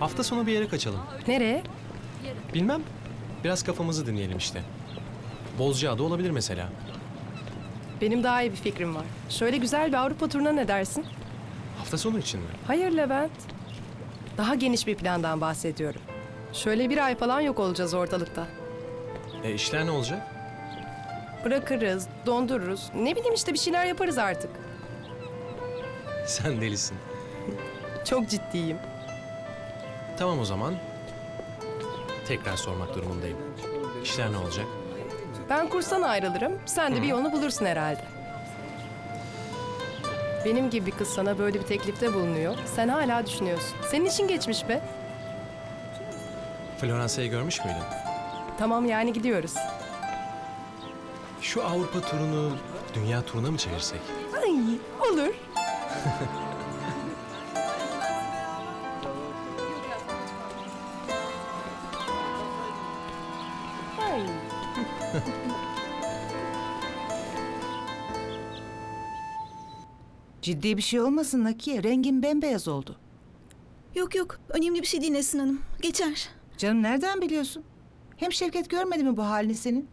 Hafta sonu bir yere kaçalım. Nereye? Bilmem. Biraz kafamızı dinleyelim işte. Bozcaada olabilir mesela. Benim daha iyi bir fikrim var. Şöyle güzel bir Avrupa turuna ne dersin? Hafta sonu için mi? Hayır Levent. Daha geniş bir plandan bahsediyorum. Şöyle bir ay falan yok olacağız ortalıkta. E işler ne olacak? Bırakırız, dondururuz. Ne bileyim işte bir şeyler yaparız artık. Sen delisin. Çok ciddiyim. Tamam o zaman. Tekrar sormak durumundayım. İşler ne olacak? Ben kurstan ayrılırım. Sen de bir yolunu bulursun herhalde. Benim gibi bir kız sana böyle bir teklifte bulunuyor. Sen hala düşünüyorsun. Senin için geçmiş be. Floransa'yı görmüş müydün? Tamam yani gidiyoruz. Şu Avrupa turunu dünya turuna mı çevirsek? Ay olur. Ciddi bir şey olmasın Nakiye. Rengin bembeyaz oldu. Yok yok önemli bir şey değil Nesin Hanım. Geçer. Canım nereden biliyorsun? Hem Şevket görmedi mi bu halini senin?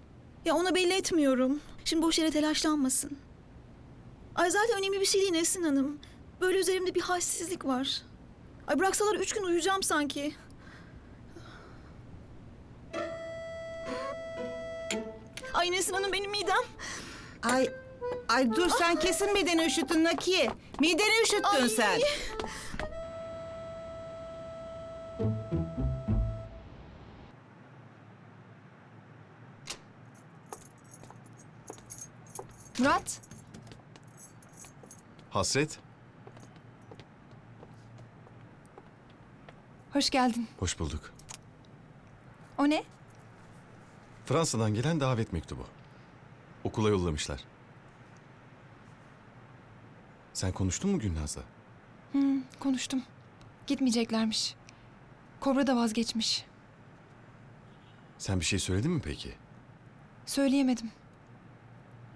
Ya ona belli etmiyorum. Şimdi boş yere telaşlanmasın. Ay zaten önemli bir şey değil Nesin Hanım. Böyle üzerimde bir halsizlik var. Ay bıraksalar üç gün uyuyacağım sanki. Ay Nesin Hanım benim midem. Ay ay dur sen kesin mideni üşüttün Nakiye. Mideni üşüttün Ay. sen. Murat, Hasret, hoş geldin. hoş bulduk. O ne? Fransa'dan gelen davet mektubu. Okula yollamışlar. Sen konuştun mu Gülnaz'la? Konuştum. Gitmeyeceklermiş. Kobra da vazgeçmiş. Sen bir şey söyledin mi peki? Söyleyemedim.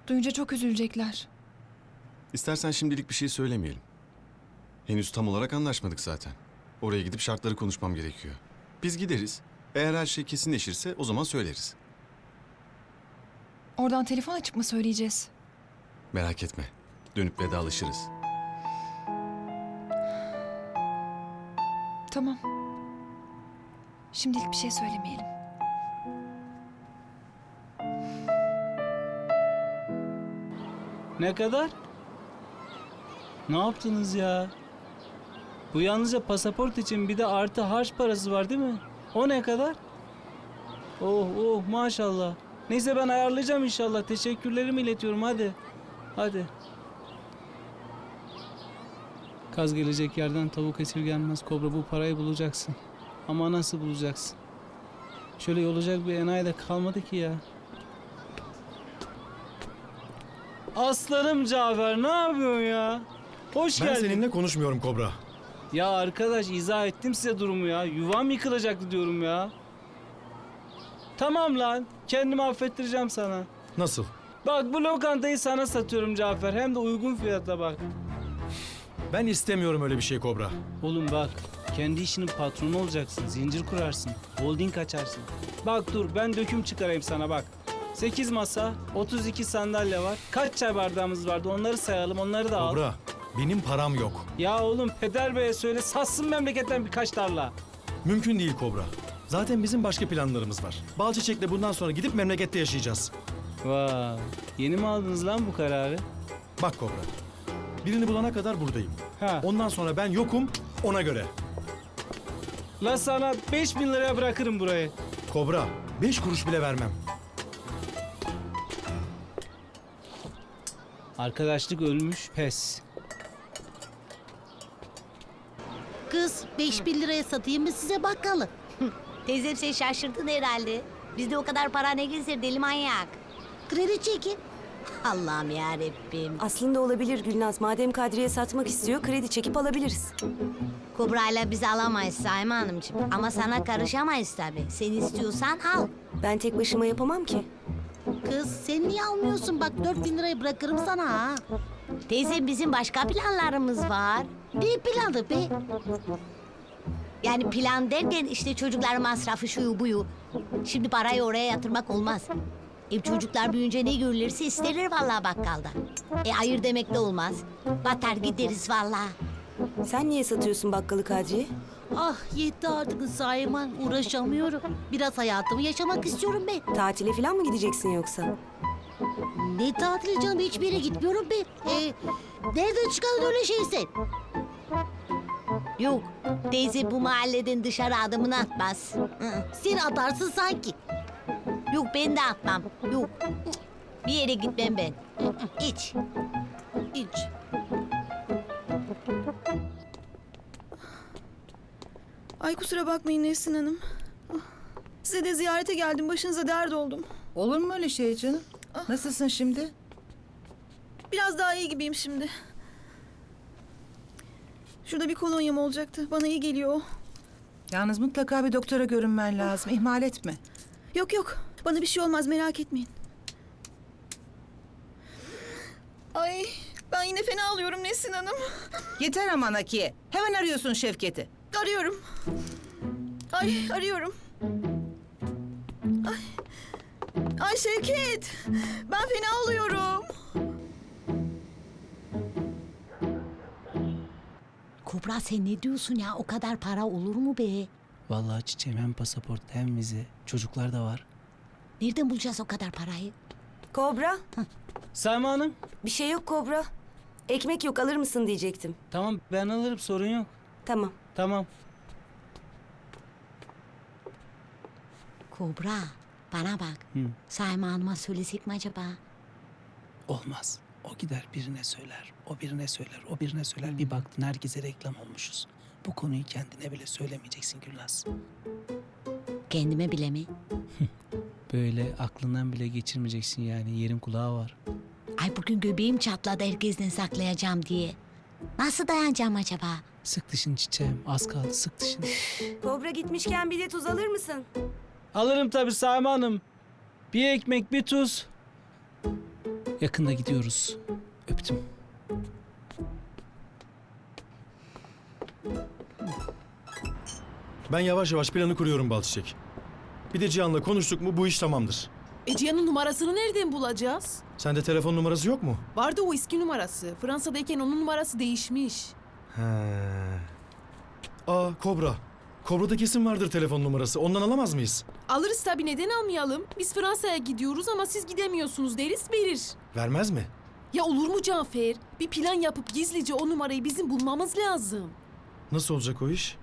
Duyunca çok üzülecekler. İstersen şimdilik bir şey söylemeyelim. Henüz tam olarak anlaşmadık zaten. Oraya gidip şartları konuşmam gerekiyor. Biz gideriz. Eğer her şey kesinleşirse o zaman söyleriz. Oradan telefon açıp mı söyleyeceğiz? Merak etme. Dönüp vedalaşırız. Tamam. Şimdilik bir şey söylemeyelim. Ne kadar? Ne yaptınız ya? Bu yalnızca pasaport için bir de artı harç parası var değil mi? O ne kadar? Oh oh maşallah. Neyse ben ayarlayacağım inşallah. Teşekkürlerimi iletiyorum hadi. Hadi. Kaz gelecek yerden tavuk esirgenmez kobra bu parayı bulacaksın. Ama nasıl bulacaksın? Şöyle yolacak bir enayi de kalmadı ki ya. Aslanım Cafer ne yapıyorsun ya? Hoş Ben geldin. seninle konuşmuyorum Kobra. Ya arkadaş izah ettim size durumu ya. Yuvam yıkılacaktı diyorum ya. Tamam lan. Kendimi affettireceğim sana. Nasıl? Bak bu lokantayı sana satıyorum Cafer. Hem de uygun fiyata bak. Ben istemiyorum öyle bir şey Kobra. Oğlum bak. Kendi işinin patronu olacaksın. Zincir kurarsın. Holding açarsın. Bak dur ben döküm çıkarayım sana bak. 8 masa, 32 sandalye var. Kaç çay bardağımız vardı onları sayalım onları da al. Kobra, benim param yok. Ya oğlum Peder Bey'e söyle satsın memleketten birkaç tarla. Mümkün değil Kobra. Zaten bizim başka planlarımız var. Balçiçek'le bundan sonra gidip memlekette yaşayacağız. Vay. Yeni mi aldınız lan bu kararı? Bak Kobra, birini bulana kadar buradayım. Ha. Ondan sonra ben yokum, ona göre. La sana 5000 liraya bırakırım burayı. Kobra, beş kuruş bile vermem. Arkadaşlık ölmüş pes. Kız 5000 liraya satayım mı size bakkalı? Teyzem sen şaşırdın herhalde. Bizde o kadar para ne gezer deli manyak. Kredi çekin. Allah'ım ya Aslında olabilir Gülnaz. Madem Kadriye satmak istiyor, kredi çekip alabiliriz. Kobra'yla biz alamayız Saime Hanımcığım. Ama sana karışamayız tabii. Sen istiyorsan al. Ben tek başıma yapamam ki. Kız sen niye almıyorsun? Bak 4000 lirayı bırakırım sana ha. Teyzem bizim başka planlarımız var. Ne planı be? Yani plan derken işte çocuklar masrafı şuyu buyu. Şimdi parayı oraya yatırmak olmaz. E çocuklar büyüyünce ne görülürse isterler vallahi bakkalda. E hayır demek de olmaz. Batar gideriz vallahi. Sen niye satıyorsun bakkalı Kadriye? Ah yetti artık Sayman uğraşamıyorum. Biraz hayatımı yaşamak istiyorum ben. Tatile falan mı gideceksin yoksa? Ne tatili canım hiçbir yere gitmiyorum ben. Ee, nereden çıkardın öyle şeyi sen? Yok teyze bu mahalleden dışarı adımını atmaz. Hı. Sen atarsın sanki. Yok ben de atmam. Yok. Bir yere gitmem ben. Hiç. Hiç. Ay kusura bakmayın Nesrin Hanım. Ah, Size de ziyarete geldim. Başınıza dert oldum. Olur mu öyle şey canım? Nasılsın şimdi? Biraz daha iyi gibiyim şimdi. Şurada bir kolonyam olacaktı. Bana iyi geliyor o. Yalnız mutlaka bir doktora görünmen lazım. İhmal etme. Yok yok. Bana bir şey olmaz merak etmeyin. Ay ben yine fena alıyorum Nesrin Hanım. Yeter ama Nakiye. Hemen arıyorsun Şevket'i. Arıyorum. Ay arıyorum. Ay. Ay Şevket. Ben fena oluyorum. Kobra sen ne diyorsun ya? O kadar para olur mu be? Vallahi çiçeğim hem pasaport hem vize. Çocuklar da var. Nereden bulacağız o kadar parayı? Kobra, Sayma Hanım. bir şey yok Kobra. Ekmek yok alır mısın diyecektim. Tamam ben alırım sorun yok. Tamam. Tamam. Kobra bana bak. Hı. Saima Hanım'a söylesek mi acaba? Olmaz. O gider birine söyler. O birine söyler. O birine söyler. Bir baktın herkese reklam olmuşuz. Bu konuyu kendine bile söylemeyeceksin Gülnaz. Kendime bile mi? Böyle aklından bile geçirmeyeceksin yani. Yerin kulağı var. Ay bugün göbeğim çatladı herkesten saklayacağım diye. Nasıl dayanacağım acaba? Sık dişini çiçeğim. Az kaldı sık dişini. Kobra gitmişken bir de tuz alır mısın? Alırım tabii Sayma Hanım. Bir ekmek bir tuz. Yakında gidiyoruz. Öptüm. Ben yavaş yavaş planı kuruyorum Balçiçek. Bir de Cihan'la konuştuk mu bu iş tamamdır. E Cihan'ın numarasını nereden bulacağız? Sende telefon numarası yok mu? Vardı o eski numarası. Fransa'dayken onun numarası değişmiş. He. Aa Kobra. Kobra'da kesin vardır telefon numarası. Ondan alamaz mıyız? Alırız tabii neden almayalım? Biz Fransa'ya gidiyoruz ama siz gidemiyorsunuz deriz verir. Vermez mi? Ya olur mu Cafer? Bir plan yapıp gizlice o numarayı bizim bulmamız lazım. Nasıl olacak o iş?